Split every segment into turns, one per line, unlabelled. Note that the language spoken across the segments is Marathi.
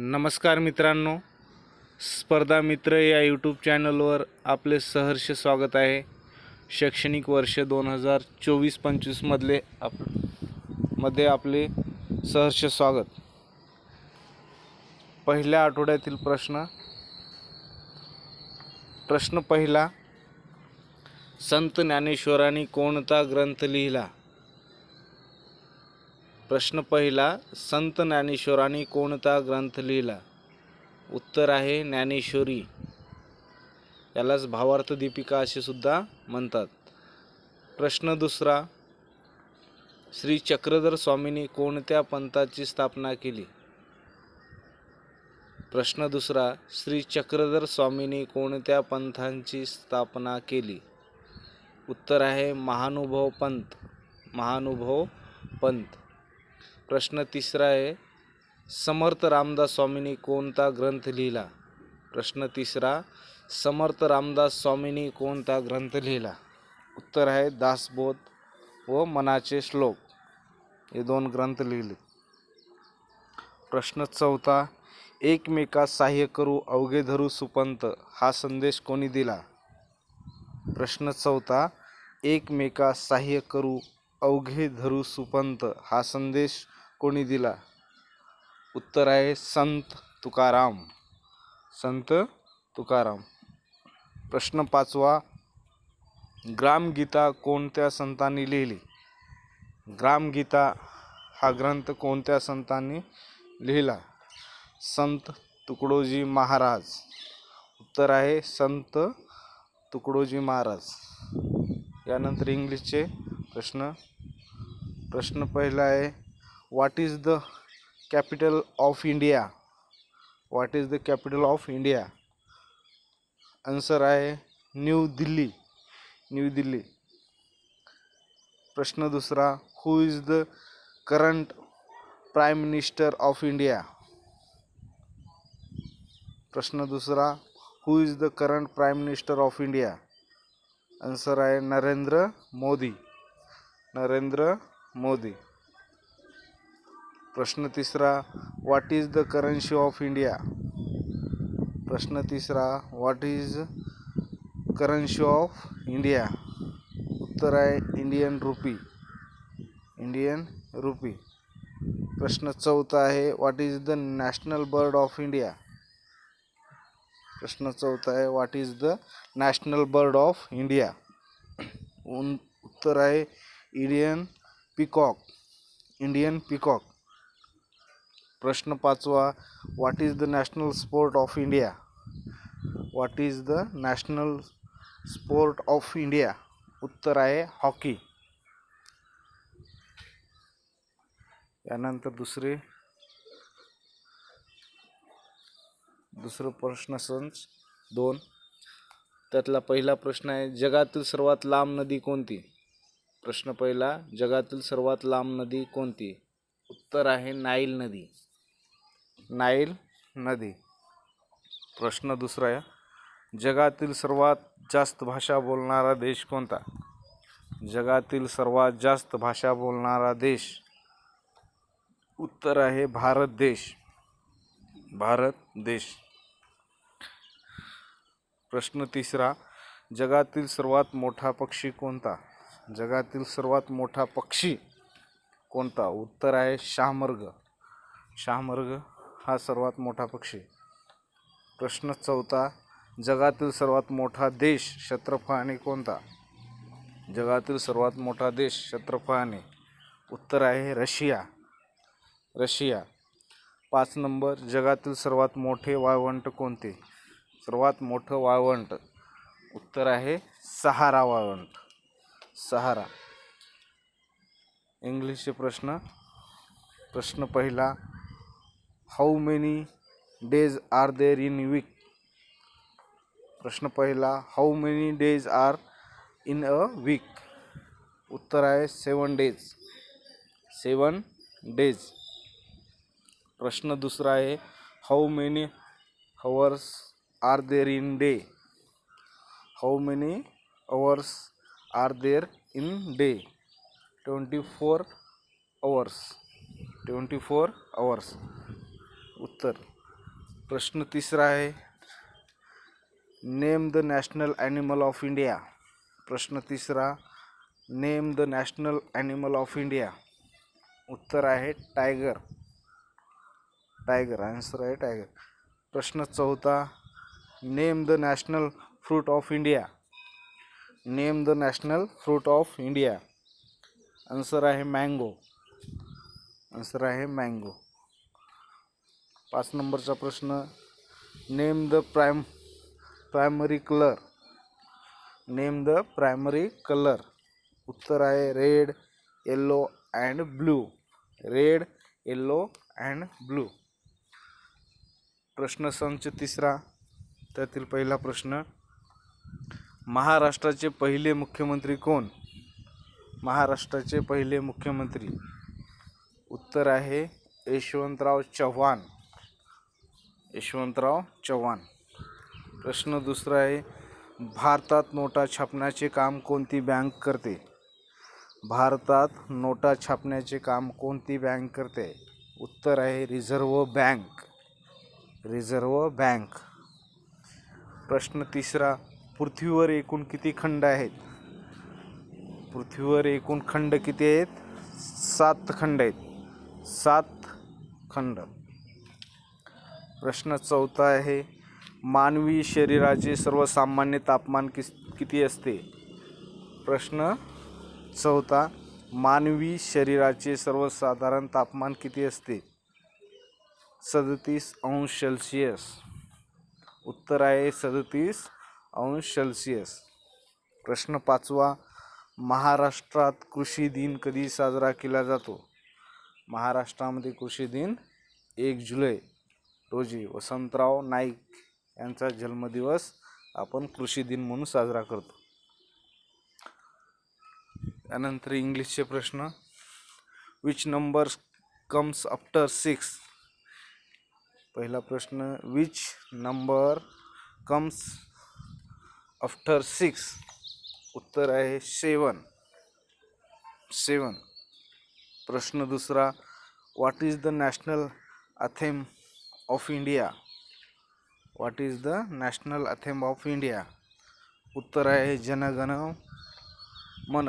नमस्कार मित्रांनो. स्पर्धा मित्र या यूट्यूब चॅनलवर आपले सहर्ष स्वागत आहे. शैक्षणिक वर्ष दोन हजार चोवीस पंचवीसमधले आपमध्ये आपले सहर्ष स्वागत. पहिल्या आठवड्यातील प्रश्न. प्रश्न पहिला संत ज्ञानेश्वरांनी कोणता ग्रंथ लिहिला? प्रश्न पहिला संत ज्ञानेश्वरांनी कोणता ग्रंथ लिहिला? उत्तर आहे ज्ञानेश्वरी. यालाच भावार्थ दीपिका असे सुद्धा म्हणतात. प्रश्न दुसरा श्री चक्रधर स्वामींनी कोणत्या पंथाची स्थापना केली? प्रश्न दुसरा श्री चक्रधर स्वामींनी कोणत्या पंथांची स्थापना केली? उत्तर आहे महानुभव पंथ. महानुभव पंथ. प्रश्न तिसरा आहे समर्थ रामदास स्वामींनी कोणता ग्रंथ लिहिला? प्रश्न तिसरा समर्थ रामदास स्वामींनी कोणता ग्रंथ लिहिला? उत्तर आहे दासबोध व मनाचे श्लोक. हे दोन ग्रंथ लिहिले. प्रश्न चौथा एकमेकास सहाय्य करू अवघे धरू सुपंत हा संदेश कोणी दिला? प्रश्न चौथा एकमेकास सहाय्य करू अवघे धरू सुपंत हा संदेश कोणी दिला? उत्तर आहे संत तुकाराम. संत तुकाराम. प्रश्न पाचवा ग्रामगीता कोणत्या संतांनी लिहिली? ग्रामगीता हा ग्रंथ कोणत्या संतांनी लिहिला? संत तुकडोजी महाराज. उत्तर आहे संत तुकडोजी महाराज. यानंतर इंग्लिशचे प्रश्न. प्रश्न पहिला आहे what is the capital of India what is the capital of India answer आहे न्यू दिल्ली न्यू दिल्ली प्रश्न दुसरा who is the current prime minister of India प्रश्न दुसरा who is the current prime minister of India answer आहे नरेंद्र मोदी नरेंद्र मोदी प्रश्न तिसरा what is the currency of India प्रश्न तिसरा what is currency of India उत्तर आहे इंडियन रुपी इंडियन रुपी प्रश्न चौथा आहे what is the national bird of India प्रश्न चौथा आहे what is the national bird of India उन उत्तर आहे इंडियन पिकॉक इंडियन पिकॉक प्रश्न पाचवा what is the national sport of India what is the national sport of India उत्तर आहे हॉकी यानंतर दुसरे दुसरं प्रश्न संच दोन. त्यातला पहिला प्रश्न आहे जगातील सर्वात लांब नदी कोणती? प्रश्न पहिला जगातील सर्वात लांब नदी कोणती? उत्तर आहे नाईल नदी. नाईल नदी. प्रश्न दुसरा आहे. जगातील सर्वात जास्त भाषा बोलणारा देश कोणता? जगातील सर्वात जास्त भाषा बोलणारा देश. उत्तर आहे भारत देश. भारत देश. प्रश्न तिसरा. जगातील सर्वात मोठा पक्षी कोणता? जगातील सर्वात मोठा पक्षी कोणता? उत्तर आहे शाहमर्ग. शाहमर्ग हा सर्वात मोठा पक्षी प्रश्न चौथा जगातील सर्वात मोठा देश क्षेत्रफळाने कोणता? जगातील सर्वात मोठा देश क्षेत्रफळाने उत्तर आहे रशिया. रशिया. पाच नंबर जगातील सर्वात मोठे वाळवंट कोणते? सर्वात मोठं वाळवंट. उत्तर आहे सहारा वाळवंट. सहारा. इंग्लिशचे प्रश्न. प्रश्न पहिला how many days are there in week प्रश्न पहिला how many days are in a week उत्तर आहे सेवन डेज सेवन डेज प्रश्न दुसरा आहे how many hours are there in day how many hours are there in day twenty four hours twenty four hours उत्तर. प्रश्न तीसरा है name the national animal of India प्रश्न तीसरा name the national animal of India उत्तर आहे टायगर टायगर आन्सर आहे टायगर प्रश्न चौथा name the national fruit of India name the national fruit of India answer आहे मँगो आन्सर आहे मँगो पाच नंबरचा प्रश्न. Name the prime primary colour name the primary colour उत्तर आहे red yellow and blue red yellow and blue प्रश्न संच तिसरा. त्यातील पहिला प्रश्न महाराष्ट्राचे पहिले मुख्यमंत्री कोण? महाराष्ट्राचे पहिले मुख्यमंत्री. उत्तर आहे यशवंतराव चव्हाण. यशवंतराव चव्हाण. प्रश्न दुसरा आहे भारतात नोटा छापण्याचे काम कोणती बँक करते? भारतात नोटा छापण्याचे काम कोणती बँक करते? उत्तर आहे रिझर्व्ह बँक. Reserve bank. प्रश्न तिसरा पृथ्वीवर एकूण किती खंड आहेत? पृथ्वीवर एकूण खंड किती आहेत? सात खंड आहेत. सात खंड. प्रश्न चौथा आहे मानवी शरीराचे सर्वसामान्य तापमान किस किती असते? प्रश्न चौथा मानवी शरीराचे सर्वसाधारण तापमान किती असते? सदतीस अंश सेल्सिअस. उत्तर आहे सदतीस अंश सेल्सिअस. प्रश्न पाचवा महाराष्ट्रात कृषी दिन कधी साजरा केला जातो? महाराष्ट्रामध्ये कृषी दिन एक जुलै. रोजी वसंतराव नाईक यांचा जन्मदिवस आपण कृषी दिन म्हणून साजरा करतो. त्यानंतर इंग्लिशचे प्रश्न. Which number comes after six पहिला प्रश्न which number comes after six उत्तर आहे सेवन सेवन प्रश्न दुसरा what is the national anthem of India what is the national anthem of India उत्तर आहे जनगण मन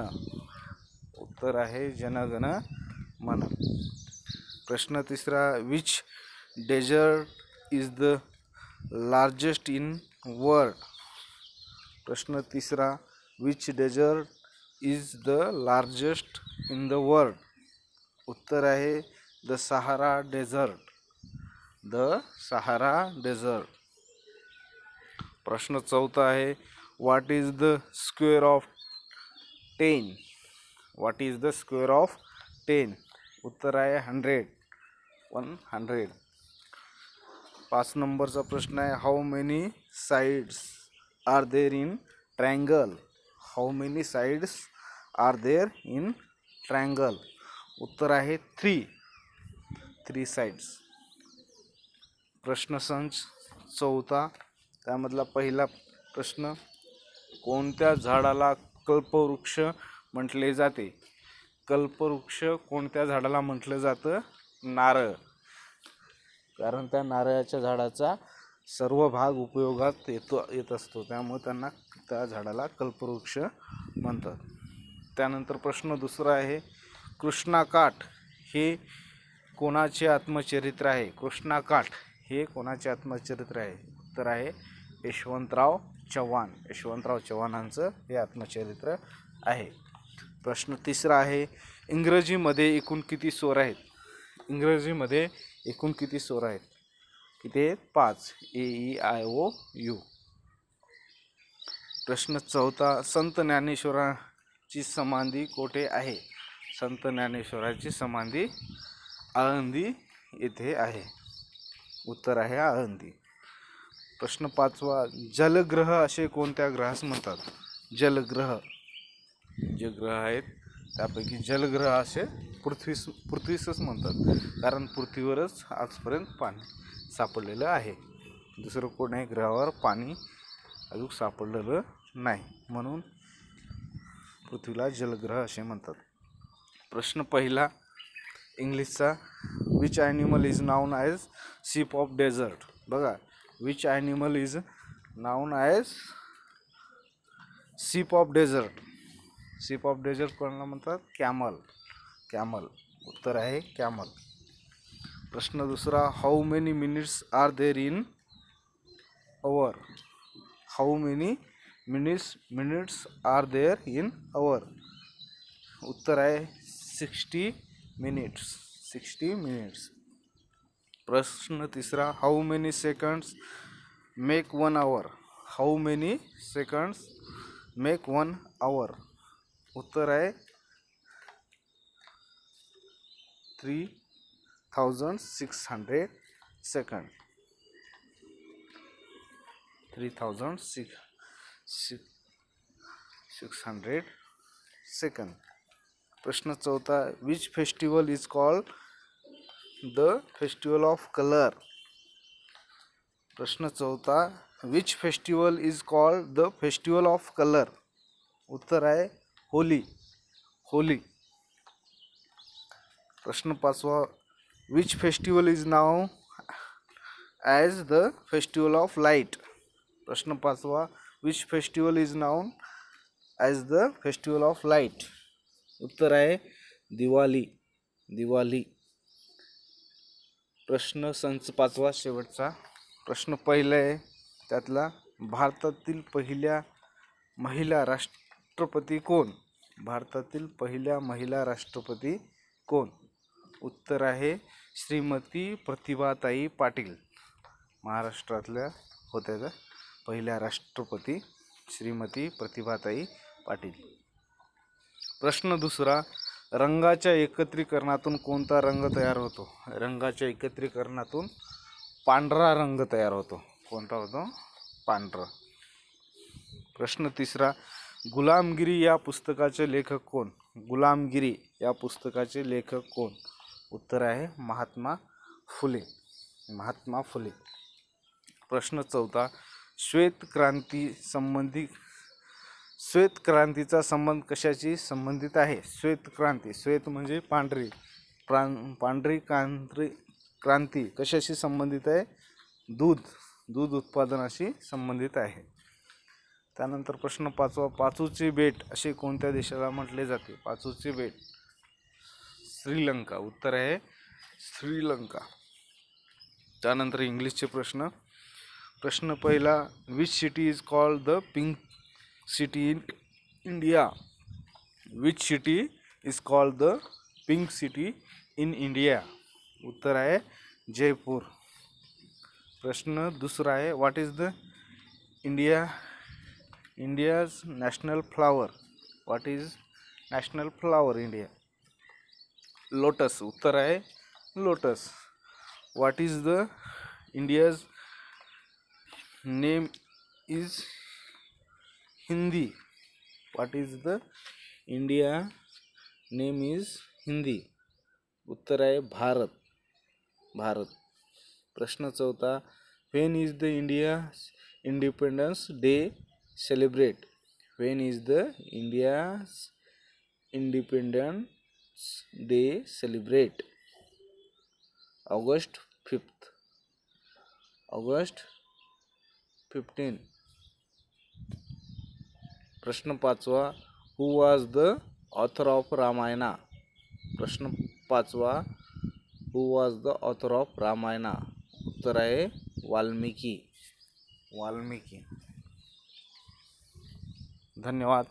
उत्तर आहे जनगण मन प्रश्न तिसरा which desert is the largest in world प्रश्न तिसरा which desert is the largest in the world उत्तर आहे the Sahara desert the Sahara desert. प्रश्न चौथा आहे what is the square of ten what is the square of ten उत्तर आहे हंड्रेड वन हंड्रेड पाच नंबरचा प्रश्न आहे how many sides are there in triangle how many sides are there in triangle उत्तर आहे थ्री थ्री साईड्स प्रश्नसंच चौथा त्यामधला पहिला प्रश्न कोणत्या झाडाला कल्पवृक्ष म्हटले जाते? कल्पवृक्ष कोणत्या झाडाला म्हटलं जातं? नारळ. कारण त्या नारळाच्या झाडाचा सर्व भाग उपयोगात येतो येत असतो. त्यामुळे त्यांना त्या झाडाला कल्पवृक्ष म्हणतात. त्यानंतर प्रश्न दुसरा आहे कृष्णाकाठ हे कोणाचे आत्मचरित्र आहे? कृष्णाकाठ. हे कोणाचे आत्मचरित्र आहे? तर आहे यशवंतराव चव्हाण. यशवंतराव चव्हाणांचं हे आत्मचरित्र आहे. प्रश्न तिसरा आहे इंग्रजीमध्ये एकूण किती स्वर आहेत? इंग्रजीमध्ये एकूण किती स्वर आहेत? किती आहेत? पाच. A E I O U. प्रश्न चौथा संत ज्ञानेश्वराची समाधी कोठे आहे? संत ज्ञानेश्वराची समाधी आळंदी येथे आहे. उत्तर आहे आळंदी. प्रश्न पाचवा जलग्रह असे कोणत्या ग्रहास म्हणतात? जलग्रह. जे ग्रह आहेत त्यापैकी जलग्रह असे पृथ्वीस पृथ्वीसच म्हणतात. कारण पृथ्वीवरच आजपर्यंत पाणी सापडलेलं आहे. दुसरं कोणाही ग्रहावर पाणी अजून सापडलेलं नाही. म्हणून पृथ्वीला जलग्रह असे म्हणतात. प्रश्न पहिला इंग्लिशचा which animal is known as ship of desert बघा which animal is known as ship of desert ship of desert कोणाला म्हणतात? कॅमल कॅमल उत्तर आहे कॅमल प्रश्न दुसरा how many minutes are there in hour how many minutes minutes are there in hour उत्तर आहे सिक्स्टी मिनिट्स, सिक्सटी मिनिट्स। प्रश्न तीसरा how many seconds make one hour how many seconds make one hour उत्तर है three thousand six hundred second three thousand six six hundred second प्रश्न चौथा which festival is called the festival of colour प्रश्न चौथा which festival is called the festival of colour उत्तर आहे होली. होली. प्रश्न पाचवा which festival is known as the festival of light प्रश्न पाचवा which festival is known as the festival of light उत्तर आहे दिवाळी दिवाळी प्रश्न संच पाचवा शेवटचा. प्रश्न पहिला आहे त्यातला भारतातील पहिल्या महिला राष्ट्रपती कोण? भारतातील पहिल्या महिला राष्ट्रपती कोण? उत्तर आहे श्रीमती प्रतिभाताई पाटील. महाराष्ट्रातल्या होत्या त्या. पहिल्या राष्ट्रपती श्रीमती प्रतिभाताई पाटील. प्रश्न दुसरा रंगाच्या एकत्रीकरणातून कोणता रंग तयार होतो? रंगाच्या एकत्रीकरणातून पांढरा रंग तयार होतो. कोणता होतो? पांढरा. प्रश्न तिसरा गुलामगिरी या पुस्तकाचे लेखक कोण? गुलामगिरी या पुस्तकाचे लेखक कोण? उत्तर आहे महात्मा फुले. महात्मा फुले. प्रश्न चौथा श्वेत क्रांती संबंधी श्वेत क्रांतीचा संबंध कशाशी संबंधित आहे? श्वेत क्रांती श्वेत म्हणजे पांढरी. प्रां पांढरी क्रांती क्रांती कशाशी संबंधित आहे? दूध दूध उत्पादनाशी संबंधित आहे. त्यानंतर प्रश्न पाचवा पाचूची बेट असे कोणत्या देशाला म्हटले जाते? पाचूची बेट श्रीलंका. उत्तर आहे श्रीलंका. त्यानंतर इंग्लिशचे प्रश्न. प्रश्न पहिला which city is called the pink city in India which city is called the pink city in India उत्तर आहे जयपूर प्रश्न दुसरा आहे what is the India India's national flower what is national flower India lotus उत्तर आहे lotus what is the India's name is Hindi what is the India name is Hindi उत्तर आहे भारत भारत प्रश्न चौथा when is the India independence day celebrate when is the India independence day celebrate August fifth August fifteen प्रश्न पांचवा who was the author of Ramayana प्रश्न पांचवा who was the author of Ramayana उत्तर है वाल्मिकी. वाल्मिकी. धन्यवाद.